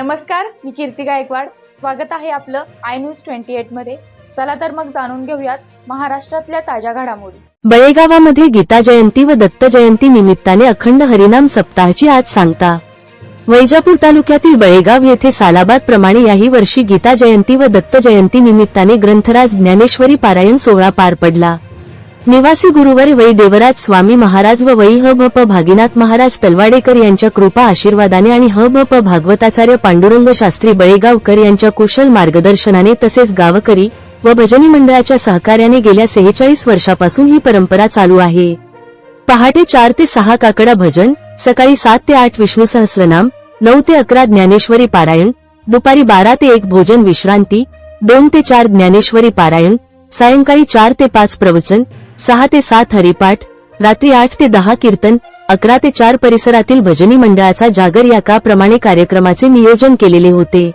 नमस्कार मी कीर्ती गायकवाड. स्वागत आहे आपलं आय न्यूज ट्वेंटी एटमध्ये. चला तर मग जाणून घेऊयात महाराष्ट्रातल्या ताज्या घडामोडी. बळेगावामध्ये गीता जयंती व दत्त जयंती निमित्ताने अखंड हरिनाम सप्ताहाची आज सांगता. वैजापूर तालुक्यातील बळेगाव येथे सालाबाद प्रमाणे याही वर्षी गीता जयंती व दत्त जयंती निमित्ताने ग्रंथराज ज्ञानेश्वरी पारायण सोहळा पार पडला. निवासी गुरुवारी वै देवराज स्वामी महाराज व वै ह भ प भागीनाथ महाराज तलवाडेकर यांच्या कृपा आशीर्वादाने आणि ह भ प भागवताचार्य पांडुरंग शास्त्री बळेगावकर यांच्या कुशल मार्गदर्शनाने तसेच गावकरी व भजनी मंडळाच्या सहकार्याने गेल्या सेहेचाळीस वर्षापासून ही परंपरा चालू आहे. पहाटे चार ते सहा काकडा भजन सकाळी सात ते आठ विष्णू सहस्रनाम नऊ ते अकरा ज्ञानेश्वरी पारायण दुपारी बारा ते एक भोजन विश्रांती दोन ते चार ज्ञानेश्वरी पारायण सायंकाळी चार ते पाच प्रवचन सहा ते सात हरिपाठ रात्री आठ ते दहा कीर्तन अकरा ते चार परिसरातील भजनी मंडळाचा जागर याकाप्रमाणे कार्यक्रमाचे नियोजन केलेले होते.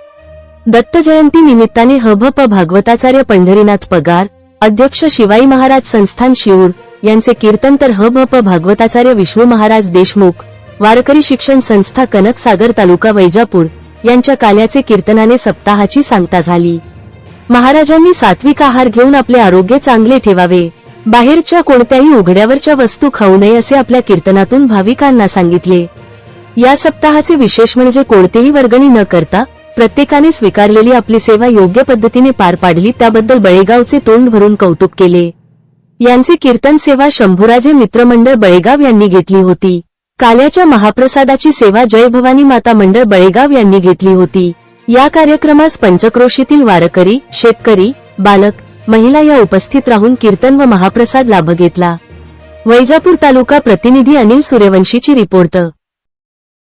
दत्त जयंती निमित्ताने हभप भागवताचार्य पंढरीनाथ पगार अध्यक्ष शिवाई महाराज संस्थान शिऊर यांचे कीर्तन तर हभप भागवताचार्य विष्णू महाराज देशमुख वारकरी शिक्षण संस्था कनक सागर तालुका वैजापूर यांच्या काल्याचे कीर्तनाने सप्ताहाची सांगता झाली. महाराजांनी सात्विक आहार घेऊन आपले आरोग्य चांगले ठेवावे. बाहेरच्या कोणत्याही उघड्यावरच्या वस्तू खाऊ नये असे आपल्या कीर्तनातून भाविकांना सांगितले. या सप्ताहाचे विशेष म्हणजे कोणतेही वर्गणी न करता प्रत्येकाने स्वीकारलेली आपली सेवा योग्य पद्धतीने पार पाडली त्याबद्दल बळेगावचे तोंड भरून कौतुक केले. यांचे कीर्तन सेवा शंभूराजे मित्रमंडळ बळेगाव यांनी घेतली होती. काल्याच्या महाप्रसादाची सेवा जय भवानी माता मंडळ बळेगाव यांनी घेतली होती. या कार्यक्रमास पंचक्रोशीतील वारकरी शेतकरी बालक महिला या उपस्थित राहून कीर्तन व महाप्रसाद लाभ घेतला. वैजापूर तालुका प्रतिनिधी अनिल सूर्यवंशीची रिपोर्ट